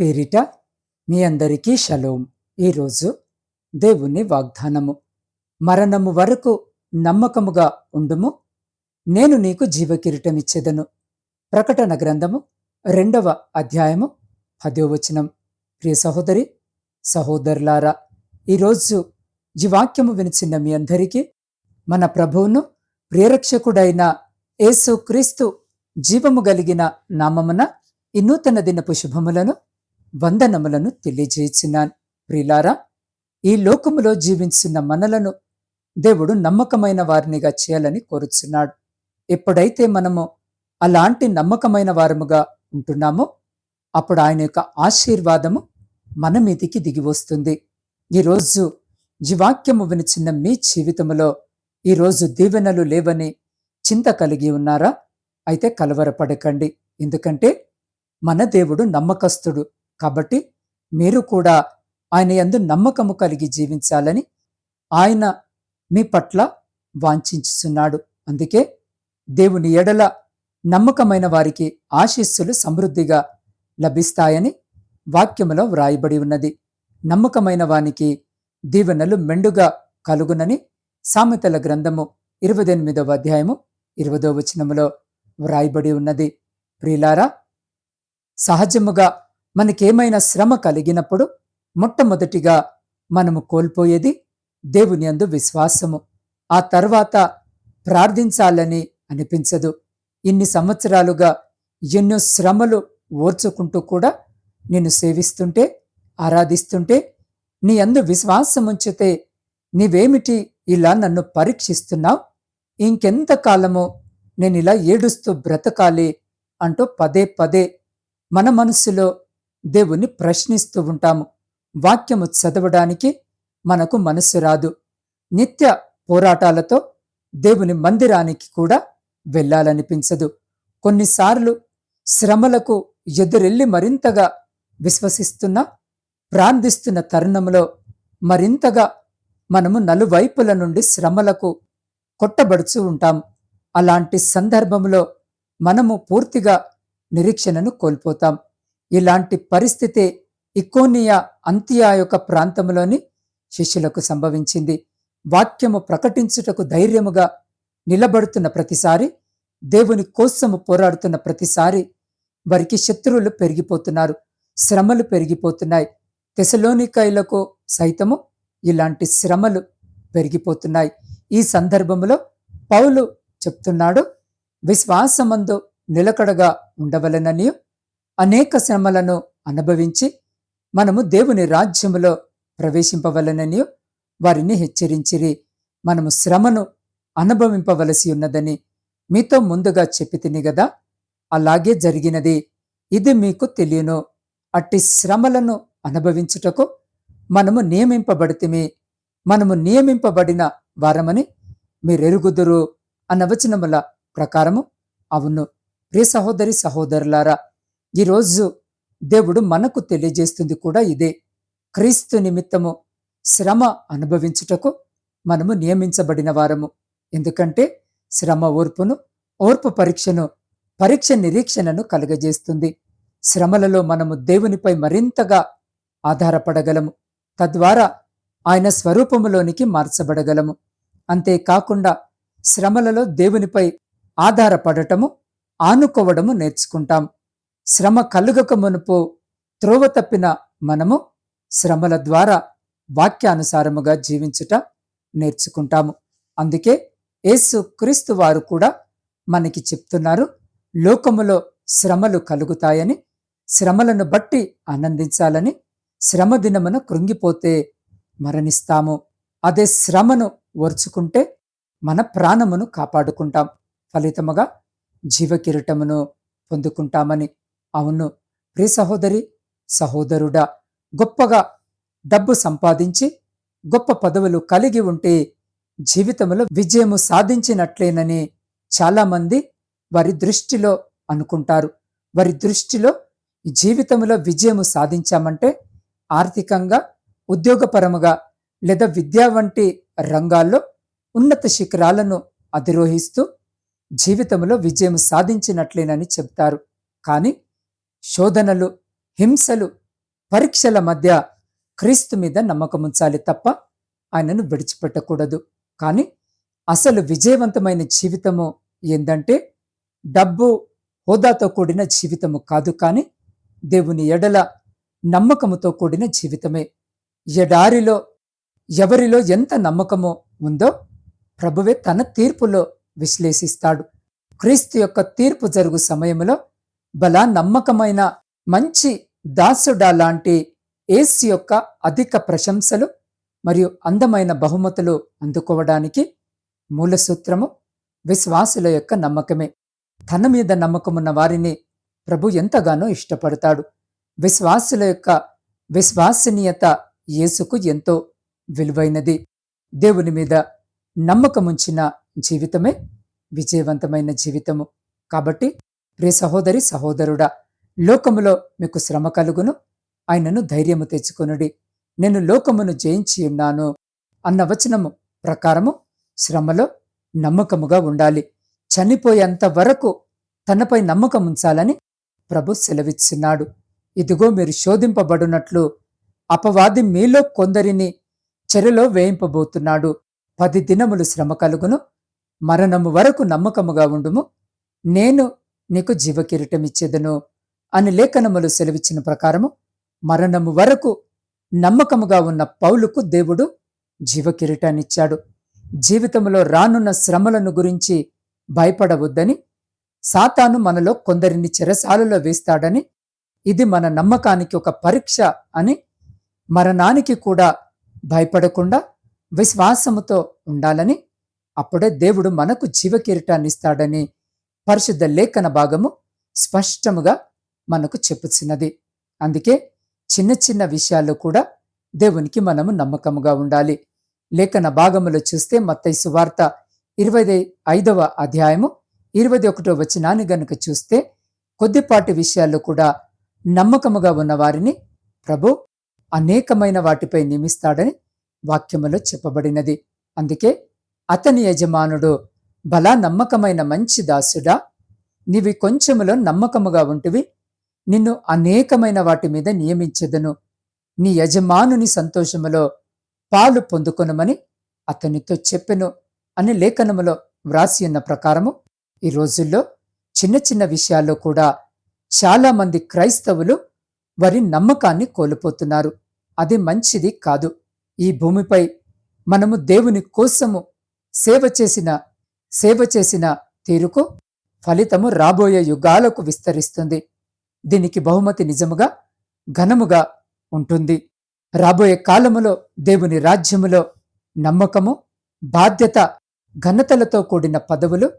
పేరిట మీ అందరికీ షలోం. ఈరోజు దేవుని వాగ్దానము. మరణము వరకు నమ్మకముగా ఉండుము. నేను నీకు జీవకిరీటమిచ్చేదను. ప్రకటన గ్రంథము రెండవ అధ్యాయము పదో వచనం. ప్రియ సహోదరి సహోదరులారా ఈరోజు ఈ వాక్యము వినిచిన మీ అందరికీ మన ప్రభువును ప్రియరక్షకుడైన యేసు క్రీస్తు జీవము కలిగిన నామమున ఈ నూతన దినపు శుభములను వందనములను తెలియజేయించినాన్ ప్రిలారా ఈ లోకములో జీవించిన మనలను దేవుడు నమ్మకమైన వారినిగా చేయాలని కోరుచున్నాడు. ఎప్పుడైతే మనము అలాంటి నమ్మకమైన వారముగా ఉంటున్నామో అప్పుడు ఆయన యొక్క ఆశీర్వాదము మన మీదికి దిగి వస్తుంది. ఈరోజు జీవాక్యము వినిచిన మీ జీవితములో ఈరోజు దీవెనలు లేవని చింత కలిగి ఉన్నారా? అయితే కలవరపడకండి. ఎందుకంటే మన దేవుడు నమ్మకస్తుడు. కాబట్టి మీరు కూడా ఆయన యందు నమ్మకము కలిగి జీవించాలని ఆయన మీ పట్ల వాంఛించుచున్నాడు. అందుకే దేవుని ఎడల నమ్మకమైన వారికి ఆశీస్సులు సమృద్ధిగా లభిస్తాయని వాక్యములో వ్రాయబడి ఉన్నది. నమ్మకమైన వానికి దీవెనలు మెండుగా కలుగునని సామెతల గ్రంథము ఇరవై ఎనిమిదవ అధ్యాయము ఇరవదో వచనములో వ్రాయబడి ఉన్నది. ప్రియులారా సహజముగా మనకేమైనా శ్రమ కలిగినప్పుడు మొట్టమొదటిగా మనము కోల్పోయేది దేవుని అందు విశ్వాసము. ఆ తర్వాత ప్రార్థించాలని అనిపించదు. ఇన్ని సంవత్సరాలుగా ఎన్నో శ్రమలు ఓర్చుకుంటూ కూడా నిన్ను సేవిస్తుంటే ఆరాధిస్తుంటే నీ అందు విశ్వాసం ఉంచితే నీవేమిటి ఇలా నన్ను పరీక్షిస్తున్నావు? ఇంకెంత కాలమో నేను ఇలా ఏడుస్తూ బ్రతకాలి అంటూ పదే పదే మన మనస్సులో దేవుణ్ణి ప్రశ్నిస్తూ ఉంటాము. వాక్యము చదవడానికి మనకు మనస్సు రాదు. నిత్య పోరాటాలతో దేవుని మందిరానికి కూడా వెళ్ళాలనిపించదు. కొన్నిసార్లు శ్రమలకు ఎదురెళ్ళి మరింతగా విశ్వసిస్తున్న ప్రార్థిస్తున్న తరుణంలో మరింతగా మనము నలువైపుల నుండి శ్రమలకు కొట్టబడుచు ఉంటాం అలాంటి సందర్భంలో మనము పూర్తిగా నిరీక్షణను కోల్పోతాం. ఇలాంటి పరిస్థితి ఇకోనియా అంతియా యొక్క ప్రాంతంలోని శిష్యులకు సంభవించింది. వాక్యము ప్రకటించుటకు ధైర్యముగా నిలబడుతున్న ప్రతిసారి దేవుని కోసము పోరాడుతున్న ప్రతిసారి వారికి శత్రువులు పెరిగిపోతున్నారు శ్రమలు పెరిగిపోతున్నాయి. తెసలోనికాయలకు సైతము ఇలాంటి శ్రమలు పెరిగిపోతున్నాయి. ఈ సందర్భంలో పౌలు చెప్తున్నాడు విశ్వాసమందు నిలకడగా ఉండవలనని అనేక శ్రమలను అనుభవించి మనము దేవుని రాజ్యములో ప్రవేశింపవలనని వారిని హెచ్చరించిరి. మనము శ్రమను అనుభవింపవలసి ఉన్నదని మీతో ముందుగా చెప్పి తిని గదా? అలాగే జరిగినది. ఇది మీకు తెలియను. అట్టి శ్రమలను అనుభవించుటకు మనము నియమింపబడితిమి. మనము నియమింపబడిన వారమని మీరెరుగుదురు అన్న వచనముల ప్రకారము. అవును. ప్రియ సహోదరి సహోదరులారా ఈరోజు దేవుడు మనకు తెలియజేస్తుంది కూడా ఇదే. క్రీస్తు నిమిత్తము శ్రమ అనుభవించుటకు మనము నియమించబడిన వారము. ఎందుకంటే శ్రమ ఓర్పును ఓర్పు పరీక్షను పరీక్ష నిరీక్షణను కలుగజేస్తుంది. శ్రమలలో మనము దేవునిపై మరింతగా ఆధారపడగలము. తద్వారా ఆయన స్వరూపములోనికి మార్చబడగలము. అంతేకాకుండా శ్రమలలో దేవునిపై ఆధారపడటము ఆనుకోవడము నేర్చుకుంటాం. శ్రమ కలుగక మునుపు త్రోవ తప్పిన మనము శ్రమల ద్వారా వాక్యానుసారముగా జీవించుట నేర్చుకుంటాము. అందుకే యేసు క్రీస్తు వారు కూడా మనకి చెప్తున్నారు లోకములో శ్రమలు కలుగుతాయని శ్రమలను బట్టి ఆనందించాలని శ్రమ దినమున కృంగిపోతే మరణిస్తాము. అదే శ్రమను ఓర్చుకుంటే మన ప్రాణమును కాపాడుకుంటాం. ఫలితముగా జీవకిరటమును పొందుకుంటామని అవును. ప్రియ సహోదరి సహోదరుడా గొప్పగా డబ్బు సంపాదించి గొప్ప పదవులు కలిగి ఉంటే జీవితంలో విజయము సాధించినట్లేనని చాలామంది వారి దృష్టిలో అనుకుంటారు. వారి దృష్టిలో జీవితంలో విజయము సాధించామంటే ఆర్థికంగా ఉద్యోగపరముగా లేదా విద్యా వంటి రంగాల్లో ఉన్నత శిఖరాలను అధిరోహిస్తూ జీవితంలో విజయం సాధించినట్లేనని చెప్తారు కానీ శోధనలు హింసలు పరీక్షల మధ్య క్రీస్తు మీద నమ్మకముంచాలి తప్ప ఆయనను విడిచిపెట్టకూడదు. కానీ అసలు విజయవంతమైన జీవితము ఏందంటే డబ్బు హోదాతో కూడిన జీవితము కాదు కానీ దేవుని ఎడల నమ్మకముతో కూడిన జీవితమే. ఎడారిలో ఎవరిలో ఎంత నమ్మకము ఉందో ప్రభువే తన తీర్పులో విశ్లేషిస్తాడు. క్రీస్తు యొక్క తీర్పు జరుగు సమయంలో బలా నమ్మకమైన మంచి దాసుడా లాంటి ఏసు యొక్క అధిక ప్రశంసలు మరియు అందమైన బహుమతులు అందుకోవడానికి మూలసూత్రము విశ్వాసుల యొక్క నమ్మకమే. తన మీద నమ్మకమున్న వారిని ప్రభు ఎంతగానో ఇష్టపడతాడు. విశ్వాసుల యొక్క విశ్వాసనీయత యేసుకు ఎంతో విలువైనది. దేవుని మీద నమ్మకముంచిన జీవితమే విజయవంతమైన జీవితము. కాబట్టి ప్రియ సహోదరి సహోదరుడా లోకములో మీకు శ్రమ కలుగును. ఆయనను ధైర్యము తెచ్చుకొనుడి. నేను లోకమును జయించి ఉన్నాను అన్న వచనము ప్రకారము శ్రమలో నమ్మకముగా ఉండాలి. చనిపోయేంత వరకు తనపై నమ్మకం ఉంచాలని ప్రభు సెలవిస్తున్నాడు ఇదిగో మీరు శోధింపబడినట్లు అపవాది మీలో కొందరిని చెరలో వేయింపబోతున్నాడు. పది దినములు శ్రమ కలుగును. మరణము వరకు నమ్మకముగా ఉండుము. నేను నీకు జీవకిరీటమిచ్చేదను అని లేఖనములు సెలవిచ్చిన ప్రకారము మరణము వరకు నమ్మకముగా ఉన్న పౌలుకు దేవుడు జీవకిరీటాన్నిచ్చాడు. జీవితంలో రానున్న శ్రమలను గురించి భయపడవద్దని సాతాను మనలో కొందరిని చెరసాలలో వేస్తాడని ఇది మన నమ్మకానికి ఒక పరీక్ష అని మరణానికి కూడా భయపడకుండా విశ్వాసముతో ఉండాలని అప్పుడే దేవుడు మనకు జీవకిరీటాన్నిస్తాడని ఇస్తాడని పరిశుద్ధ లేఖన భాగము స్పష్టముగా మనకు చెప్పుచున్నది. అందుకే చిన్న చిన్న విషయాల్లో కూడా దేవునికి మనము నమ్మకముగా ఉండాలి. లేఖన భాగములో చూస్తే మత్తై సువార్త ఇరవై ఐదవ అధ్యాయము ఇరవై ఒకటో వచనాన్ని గనుక చూస్తే కొద్దిపాటి విషయాల్లో కూడా నమ్మకముగా ఉన్న వారిని ప్రభు అనేకమైన వాటిపై నియమిస్తాడని వాక్యములో చెప్పబడినది. అందుకే అతని యజమానుడు బలా నమ్మకమైన మంచి దాసుడా నీవి కొంచెములో నమ్మకముగా ఉంటివి. నిన్ను అనేకమైన వాటి మీద నియమించెదను. నీ యజమానుని సంతోషములో పాలు పొందుకొనమని అతనితో చెప్పెను అని లేఖనములో వ్రాసి ఉన్న ప్రకారము ఈ రోజుల్లో చిన్న చిన్న విషయాల్లో కూడా చాలామంది క్రైస్తవులు వారి నమ్మకాన్ని కోల్పోతున్నారు. అది మంచిది కాదు. ఈ భూమిపై మనము దేవుని కోసము సేవ చేసిన సేవ చేసిన తీరుకు ఫలితము రాబోయే యుగాలకు విస్తరిస్తుంది. దీనికి బహుమతి నిజముగా ఘనముగా ఉంటుంది. రాబోయే కాలములో దేవుని రాజ్యములో నమ్మకము బాధ్యత ఘనతలతో కూడిన పదవులు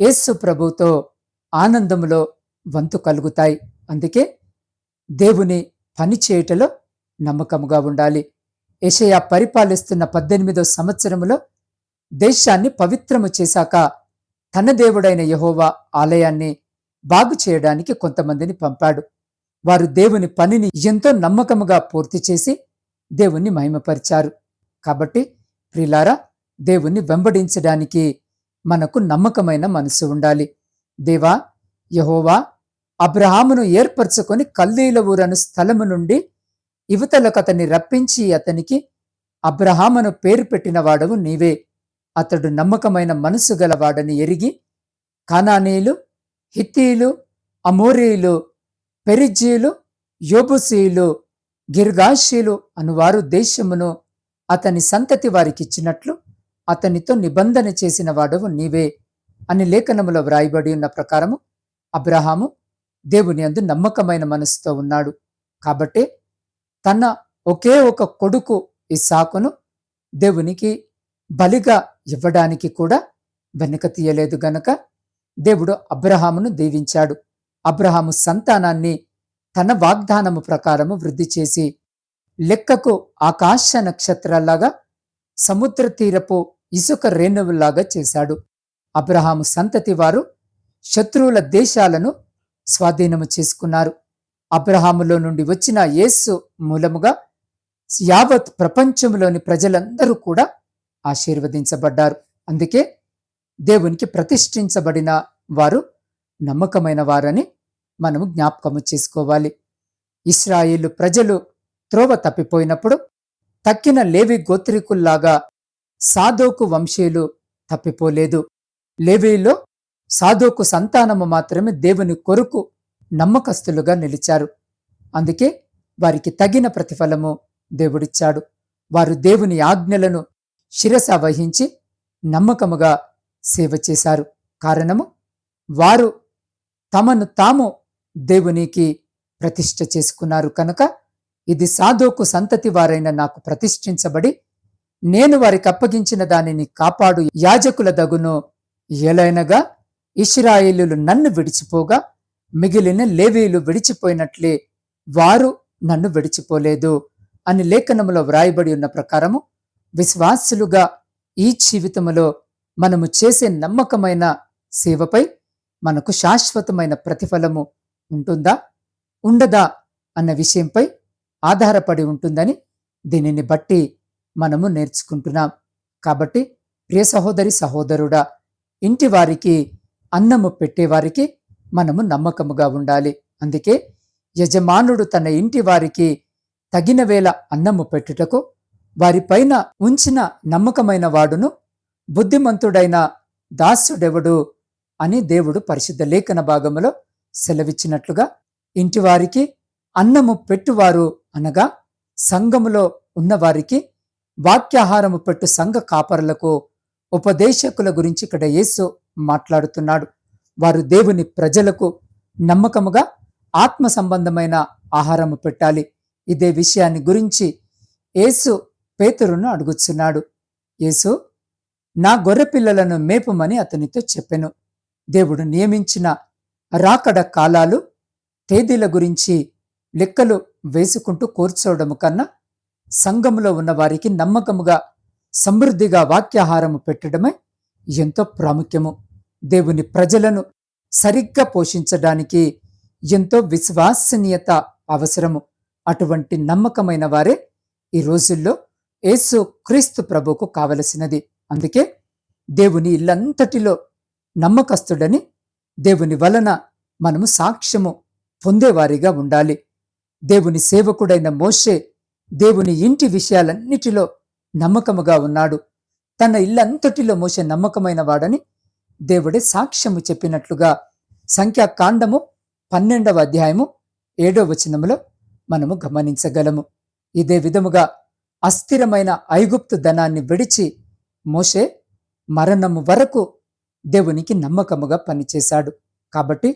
యేసు ప్రభుతో ఆనందములో వంతు కలుగుతాయి. అందుకే దేవుని పని చేయుటలో నమ్మకముగా ఉండాలి. ఏషయా పరిపాలిస్తున్న పద్దెనిమిదో సంవత్సరములో దేశాన్ని పవిత్రము చేశాక తన దేవుడైన యహోవా ఆలయాన్ని బాగు చేయడానికి కొంతమందిని పంపాడు. వారు దేవుని పనిని ఎంతో నమ్మకముగా పూర్తి చేసి దేవుణ్ణి మహిమపరిచారు. కాబట్టి ప్రిలారా దేవుణ్ణి వెంబడించడానికి మనకు నమ్మకమైన మనసు ఉండాలి. దేవా యహోవా అబ్రహామును ఏర్పరచుకొని కల్దీల ఊరను స్థలము నుండి యువతలకు అతన్ని రప్పించి అతనికి అబ్రహామును పేరు పెట్టినవాడవు నీవే. అతడు నమ్మకమైన మనసు గలవాడని ఎరిగి కానానీలు హిత్తీలు అమోరీలు పెరిజీలు యోబుసీలు గిర్గాషీలు అనువారు దేశమును అతని సంతతి వారికిచ్చినట్లు అతనితో నిబంధన చేసిన వాడవు నీవే అని లేఖనములో వ్రాయబడి ఉన్న ప్రకారము అబ్రహాము దేవుని అందు నమ్మకమైన మనసుతో ఉన్నాడు. కాబట్టే తన ఒకే ఒక కొడుకు ఇస్సాకును దేవునికి బలిగా ఇవ్వడానికి కూడా వెనుక తీయలేదు గనక దేవుడు అబ్రహామును దీవించాడు. అబ్రహాము సంతానాన్ని తన వాగ్దానము ప్రకారము వృద్ధి చేసి లెక్కకు ఆకాశ నక్షత్రాల్లాగా సముద్ర తీరపు ఇసుక రేణువులాగా చేశాడు. అబ్రహాము సంతతి వారు శత్రువుల దేశాలను స్వాధీనము చేసుకున్నారు. అబ్రహాములో నుండి వచ్చిన యేసు మూలముగా యావత్ ప్రపంచంలోని ప్రజలందరూ కూడా ఆశీర్వదించబడ్డారు. అందుకే దేవునికి ప్రతిష్ఠించబడిన వారు నమ్మకమైన వారని మనము జ్ఞాపకము చేసుకోవాలి. ఇస్రాయిలు ప్రజలు త్రోవ తప్పిపోయినప్పుడు తక్కిన లేవి గోత్రికుల్లాగా సాధోకు వంశీయులు తప్పిపోలేదు. లేవీలో సాధోకు సంతానము మాత్రమే దేవుని కొరకు నమ్మకస్తులుగా నిలిచారు. అందుకే వారికి తగిన ప్రతిఫలము దేవుడిచ్చాడు. వారు దేవుని ఆజ్ఞలను శిరస వహించి నమ్మకముగా సేవ చేశారు. కారణము వారు తమను తాము దేవునికి ప్రతిష్ఠ చేసుకున్నారు కనుక ఇది సాధోకు సంతతి వారైన నాకు ప్రతిష్ఠించబడి నేను వారికి అప్పగించిన దానిని కాపాడు యాజకుల దగును ఎలైనగా ఇస్రాయేలులు నన్ను విడిచిపోగా మిగిలిన లేవీలు విడిచిపోయినట్లే వారు నన్ను విడిచిపోలేదు అని లేఖనములో వ్రాయబడి ఉన్న ప్రకారము విశ్వాసులుగా ఈ జీవితములో మనము చేసే నమ్మకమైన సేవపై మనకు శాశ్వతమైన ప్రతిఫలము ఉంటుందా? ఉండదా? అన్న విషయంపై ఆధారపడి ఉంటుందని దీనిని బట్టి మనము నేర్చుకుంటున్నాం. కాబట్టి ప్రియ సహోదరి సహోదరుడా ఇంటి వారికి అన్నము పెట్టేవారికి మనము నమ్మకముగా ఉండాలి. అందుకే యజమానుడు తన ఇంటి వారికి తగిన వేళ అన్నము పెట్టుటకు వారిపైన ఉంచిన నమ్మకమైన వాడును బుద్ధిమంతుడైన దాస్యుడెవడు అని దేవుడు పరిశుద్ధ లేఖన భాగములో సెలవిచ్చినట్లుగా ఇంటివారికి అన్నము పెట్టువారు అనగా సంఘములో ఉన్నవారికి వాక్యాహారము పెట్టు సంఘ కాపరులకు ఉపదేశకుల గురించి ఇక్కడ యేసు మాట్లాడుతున్నాడు. వారు దేవుని ప్రజలకు నమ్మకముగా ఆత్మ సంబంధమైన ఆహారము పెట్టాలి. ఇదే విషయాన్ని గురించి యేసు పేతురును అడుగుచున్నాడు. యేసు నా గొర్రె పిల్లలను మేపమని అతనితో చెప్పెను. దేవుడు నియమించిన రాకడ కాలాలు తేదీల గురించి లెక్కలు వేసుకుంటూ కూర్చోవడము కన్నా సంఘములో ఉన్నవారికి నమ్మకముగా సమృద్ధిగా వాక్యాహారము పెట్టడమే ఎంతో ప్రాముఖ్యము. దేవుని ప్రజలను సరిగ్గా పోషించడానికి ఎంతో విశ్వాసనీయత అవసరము. అటువంటి నమ్మకమైన వారే ఈ రోజుల్లో యేసు క్రీస్తు ప్రభుకు కావలసినది. అందుకే దేవుని ఇల్లంతటిలో నమ్మకస్తుడని దేవుని వలన మనము సాక్ష్యము పొందేవారిగా ఉండాలి. దేవుని సేవకుడైన మోషే దేవుని ఇంటి విషయాలన్నిటిలో నమ్మకముగా ఉన్నాడు. తన ఇల్లంతటిలో మోసే నమ్మకమైన వాడని దేవుడే సాక్ష్యము చెప్పినట్లుగా సంఖ్యాకాండము పన్నెండవ అధ్యాయము ఏడో వచనములో మనము గమనించగలము. ఇదే విధముగా అస్థిరమైన ఐగుప్తు ధనాన్ని విడిచి మోషే మరణము వరకు దేవునికి నమ్మకముగా పనిచేశాడు. కాబట్టి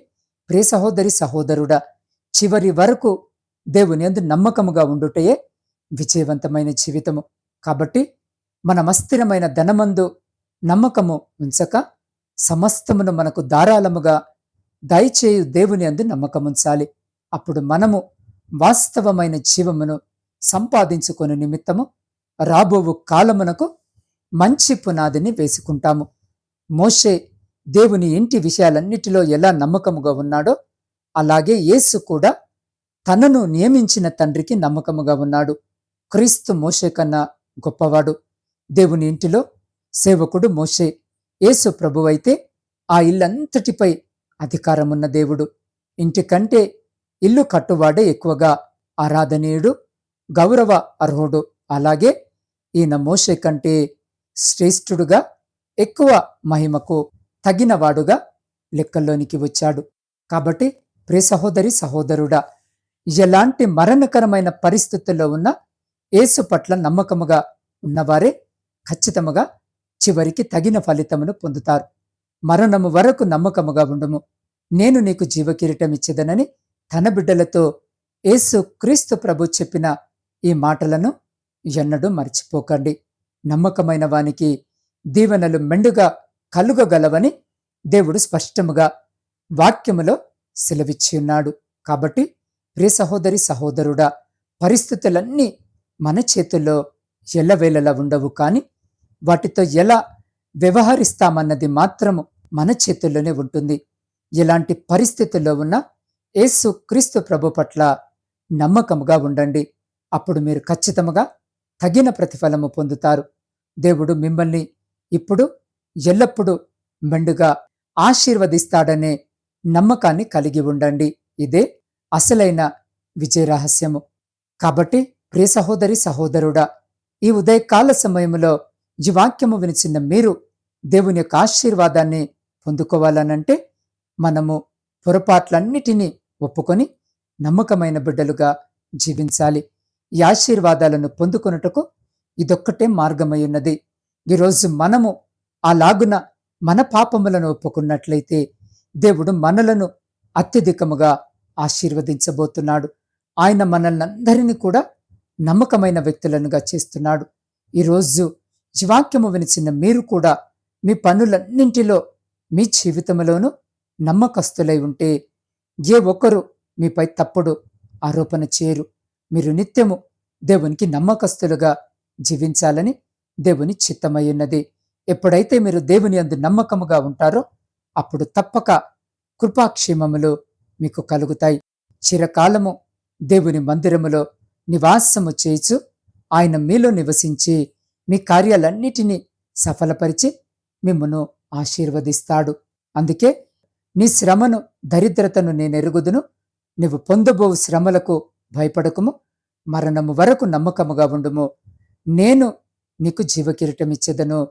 ప్రియ సహోదరి సహోదరుడా చివరి వరకు దేవుని అందు నమ్మకముగా ఉండుటయే విజయవంతమైన జీవితము. కాబట్టి మనం అస్థిరమైన ధనమందు నమ్మకము ఉంచక సమస్తమును మనకు ధారాళముగా దయచేయు దేవుని అందు నమ్మకముంచాలి. అప్పుడు మనము వాస్తవమైన జీవమును సంపాదించుకొని నిమిత్తము రాబోవు కాలమునకు మంచి పునాదిని వేసుకుంటాము. మోషే దేవుని ఇంటి విషయాలన్నిటిలో ఎలా నమ్మకముగా ఉన్నాడో అలాగే యేసు కూడా తనను నియమించిన తండ్రికి నమ్మకముగా ఉన్నాడు. క్రీస్తు మోషే కన్నా గొప్పవాడు. దేవుని ఇంటిలో సేవకుడు మోషే. యేసు ప్రభువైతే ఆ ఇల్లంతటిపై అధికారమున్న దేవుడు. ఇంటికంటే ఇల్లు కట్టువాడే ఎక్కువగా ఆరాధనీయుడు గౌరవ అర్హుడు. అలాగే ఈయన మోషే కంటే శ్రేష్ఠుడుగా ఎక్కువ మహిమకు తగినవాడుగా లెక్కల్లోనికి వచ్చాడు. కాబట్టి ప్రేసహోదరి సహోదరుడా ఎలాంటి మరణకరమైన పరిస్థితుల్లో ఉన్న యేసు పట్ల నమ్మకముగా ఉన్నవారే ఖచ్చితముగా చివరికి తగిన ఫలితమును పొందుతారు. మరణము వరకు నమ్మకముగా ఉండుము. నేను నీకు జీవకిరీటం ఇచ్చేదనని తన బిడ్డలతో యేసు క్రీస్తు ప్రభు చెప్పిన ఈ మాటలను ఎన్నడూ మర్చిపోకండి. నమ్మకమైన వానికి దీవెనలు మెండుగా కలుగగలవని దేవుడు స్పష్టముగా వాక్యములో సెలవిచ్చి ఉన్నాడు. కాబట్టి ప్రియ సహోదరి సహోదరుడా పరిస్థితులన్నీ మన చేతుల్లో ఎల్లవేళలా ఉండవు కానీ వాటితో ఎలా వ్యవహరిస్తామన్నది మాత్రము మన చేతుల్లోనే ఉంటుంది. ఎలాంటి పరిస్థితుల్లో ఉన్నా యేసు క్రీస్తు ప్రభు పట్ల నమ్మకముగా ఉండండి. అప్పుడు మీరు ఖచ్చితముగా తగిన ప్రతిఫలము పొందుతారు. దేవుడు మిమ్మల్ని ఇప్పుడు ఎల్లప్పుడూ మెండుగా ఆశీర్వదిస్తాడనే నమ్మకాన్ని కలిగి ఉండండి. ఇదే అసలైన విజయ రహస్యము. కాబట్టి ప్రియ సహోదరి సహోదరుడా ఈ ఉదయకాల సమయంలో ఈ వాక్యము వినిచిన మీరు దేవుని యొక్క ఆశీర్వాదాన్ని పొందుకోవాలనంటే మనము పొరపాట్లన్నిటినీ ఒప్పుకొని నమ్మకమైన బిడ్డలుగా జీవించాలి. ఈ ఆశీర్వాదాలను పొందుకొనుటకు ఇదొక్కటే మార్గమై ఉన్నది ఈరోజు మనము అలాగున మన పాపములను ఒప్పుకున్నట్లయితే దేవుడు మనలను అత్యధికముగా ఆశీర్వదించబోతున్నాడు. ఆయన మనల్ని అందరినీ కూడా నమ్మకమైన వ్యక్తులనుగా చేస్తున్నాడు. ఈరోజు జీవాక్యము వినిచిన మీరు కూడా మీ పనులన్నింటిలో మీ జీవితంలోనూ నమ్మకస్తులై ఉంటే ఏ ఒక్కరు మీపై తప్పుడు ఆరోపణ చేయరు. మీరు నిత్యము దేవునికి నమ్మకస్తులుగా జీవించాలని దేవుని చిత్తమయ్యున్నది. ఎప్పుడైతే మీరు దేవుని అందు నమ్మకముగా ఉంటారో అప్పుడు తప్పక కృపాక్షేమములు మీకు కలుగుతాయి. చిరకాలము దేవుని మందిరములో నివాసము చేయిచు ఆయన మీలో నివసించి మీ కార్యాలన్నిటినీ సఫలపరిచి మిమ్మను ఆశీర్వదిస్తాడు. అందుకే నీ శ్రమను దరిద్రతను నేనెరుగుదును. నీవు పొందబోవు శ్రమలకు భయపడకుము మరణము వరకు నమ్మకముగా ఉండుము. నేను నీకు జీవకిరీటమిచ్చేదను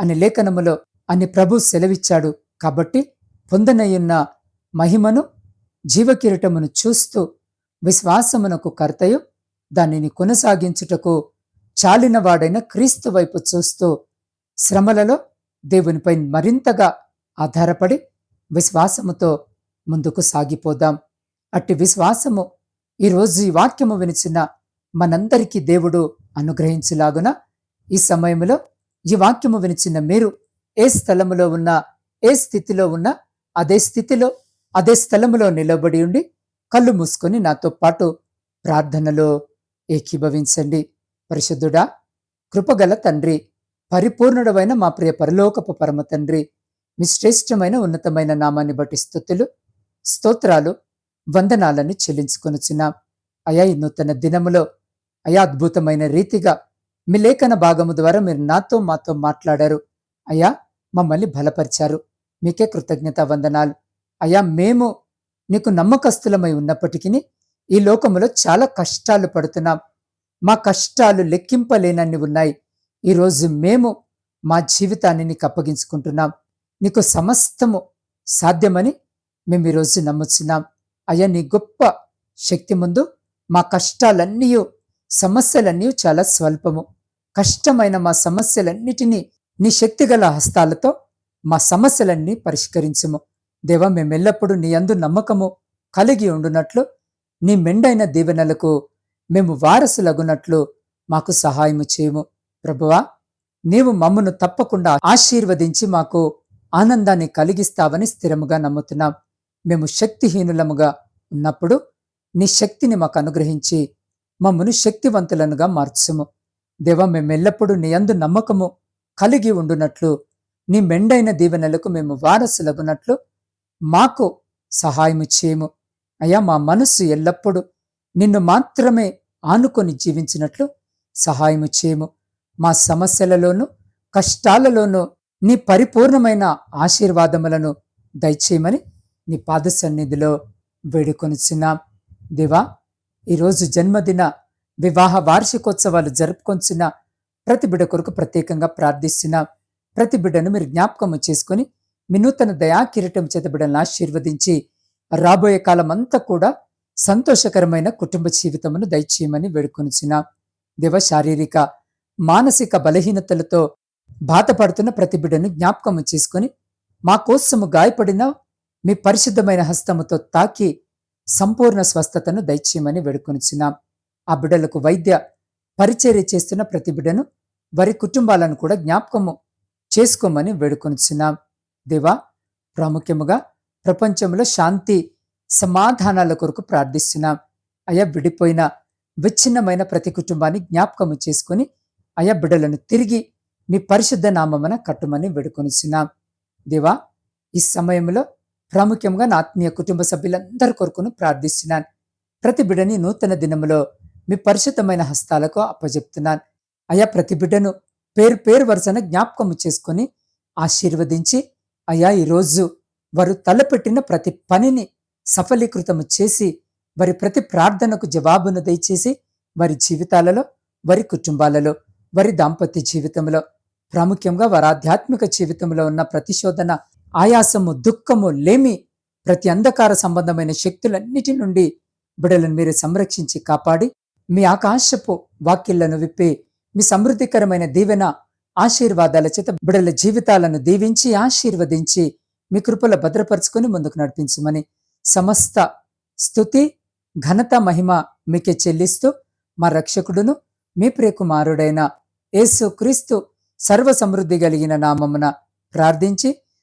అని లేఖనములో అని ప్రభు సెలవిచ్చాడు కాబట్టి పొందనయున్న మహిమను జీవకిరీటమును చూస్తూ విశ్వాసమునకు కర్తయు దానిని కొనసాగించుటకు చాలినవాడైన క్రీస్తు వైపు చూస్తూ శ్రమలలో దేవునిపై మరింతగా ఆధారపడి విశ్వాసముతో ముందుకు సాగిపోదాం. అట్టి విశ్వాసము ఈరోజు ఈ వాక్యము వినిచిన మనందరికీ దేవుడు అనుగ్రహించలాగున ఈ సమయంలో ఈ వాక్యము వినిచిన మీరు ఏ స్థలములో ఉన్నా ఏ స్థితిలో ఉన్నా అదే స్థితిలో అదే స్థలములో నిలబడి ఉండి కళ్ళు మూసుకొని నాతో పాటు ప్రార్థనలో ఏకీభవించండి. పరిశుద్ధుడా కృపగల తండ్రి పరిపూర్ణుడమైన మా ప్రియ పరలోకపు పరమ తండ్రి మీ శ్రేష్టమైన ఉన్నతమైన నామాన్ని బట్టి స్థుతులు స్తోత్రాలు వందనాలను చెల్లించుకొనుచున్నాం. అయా ఈ నూతన దినములో అయా అద్భుతమైన రీతిగా మీ లేఖన భాగము ద్వారా మీరు నాతో మాతో మాట్లాడారు. అయా మమ్మల్ని బలపరిచారు. మీకే కృతజ్ఞత వందనాలు. అయా మేము నీకు నమ్మకస్తులమై ఉన్నప్పటికీ ఈ లోకములో చాలా కష్టాలు పడుతున్నాం. మా కష్టాలు లెక్కింపలేనన్ని ఉన్నాయి. ఈరోజు మేము మా జీవితాన్ని నీకు అప్పగించుకుంటున్నాం. నీకు సమస్తము సాధ్యమని మేము ఈరోజు నమ్ముచున్నాం. అయ్యా నీ గొప్ప శక్తి ముందు మా కష్టాలన్నీ సమస్యలన్నీ చాలా స్వల్పము. కష్టమైన మా సమస్యలన్నిటినీ నీ శక్తిగల హస్తాలతో మా సమస్యలన్నీ పరిష్కరించుము. దేవా మేమెల్లప్పుడూ నీ అందు నమ్మకము కలిగి ఉండునట్లు నీ మెండైన దీవెనలకు మేము వారసులగునట్లు మాకు సహాయము చేయము. ప్రభువా నీవు మమ్మను తప్పకుండా ఆశీర్వదించి మాకు ఆనందాన్ని కలిగిస్తావని స్థిరముగా నమ్ముతున్నాం. మేము శక్తిహీనులముగా ఉన్నప్పుడు నీ శక్తిని మాకు అనుగ్రహించి మమ్మను శక్తివంతులనుగా మార్చుము. దేవ మేమెల్లప్పుడూ నీ అందు నమ్మకము కలిగి ఉండునట్లు నీ మెండైన దీవెనలకు మేము వారసులగునట్లు మాకు సహాయము చేయము. అయ్యా మా మనస్సు ఎల్లప్పుడూ నిన్ను మాత్రమే ఆనుకొని జీవించినట్లు సహాయము చేయము. మా సమస్యలలోనూ కష్టాలలోనూ నీ పరిపూర్ణమైన ఆశీర్వాదములను దయచేయమని నీ పాద సన్నిధిలో వేడుకొనిచున్నాం దేవా ఈరోజు జన్మదిన వివాహ వార్షికోత్సవాలు జరుపుకొంచిన ప్రతి బిడ్డ కొరకు ప్రత్యేకంగా ప్రార్థిస్తున్నాం ప్రతి బిడ్డను మీరు జ్ఞాపకము చేసుకుని మీ నూతన దయా కిరీటం చేత బిడ్డలను ఆశీర్వదించి రాబోయే కాలం అంతా కూడా సంతోషకరమైన కుటుంబ జీవితమును దయచేయమని వేడుకొనిచున్నాం దేవ శారీరక మానసిక బలహీనతలతో బాధపడుతున్న ప్రతి బిడ్డను జ్ఞాపకము చేసుకుని మా కోసము గాయపడిన మీ పరిశుద్ధమైన హస్తముతో తాకి సంపూర్ణ స్వస్థతను దయచేయమని వేడుకొనిచున్నాం. ఆ బిడ్డలకు వైద్య పరిచర్య చేస్తున్న ప్రతి బిడ్డను వారి కుటుంబాలను కూడా జ్ఞాపకము చేసుకోమని వేడుకొనిచున్నాం. దేవా ప్రాముఖ్యముగా ప్రపంచంలో శాంతి సమాధానాల కొరకు ప్రార్థిస్తున్నాం. అయా విడిపోయిన విచ్ఛిన్నమైన ప్రతి కుటుంబాన్ని జ్ఞాపకము చేసుకొని అయా బిడ్డలను తిరిగి మీ పరిశుద్ధ నామమున కట్టుమని వేడుకొనిచున్నాం. దేవా ఈ సమయంలో ప్రాముఖ్యంగా నా ఆత్మీయ కుటుంబ సభ్యులందరి కొరకును ప్రార్థిస్తున్నాను. ప్రతి బిడ్డని నూతన దినములో మీ పరిశుద్ధమైన హస్తాలకు అప్పజెప్తున్నాను. అయా ప్రతి బిడ్డను పేరు పేరు వరుసన జ్ఞాపకము చేసుకొని ఆశీర్వదించి అయా ఈరోజు వారు తలపెట్టిన ప్రతి పనిని సఫలీకృతము చేసి వారి ప్రతి ప్రార్థనకు జవాబును దయచేసి వారి జీవితాలలో వారి కుటుంబాలలో వారి దాంపత్య జీవితంలో ప్రాముఖ్యంగా వారి ఆధ్యాత్మిక జీవితంలో ఉన్న ప్రతిశోధన ఆయాసము దుఃఖము లేమి ప్రతి అంధకార సంబంధమైన శక్తులన్నిటి నుండి బిడలను మీరు సంరక్షించి కాపాడి మీ ఆకాశపు వాక్యలను విప్పి మీ సమృద్ధికరమైన దీవెన ఆశీర్వాదాల చేత బిడల జీవితాలను దీవించి ఆశీర్వదించి మీ కృపల భద్రపరుచుకొని ముందుకు నడిపించమని సమస్త స్థుతి ఘనత మహిమ మీకే చెల్లిస్తూ మా రక్షకుడును మీ ప్రియకుమారుడైన యేసు క్రీస్తు సర్వ సమృద్ధి కలిగిన నామమున ప్రార్థించి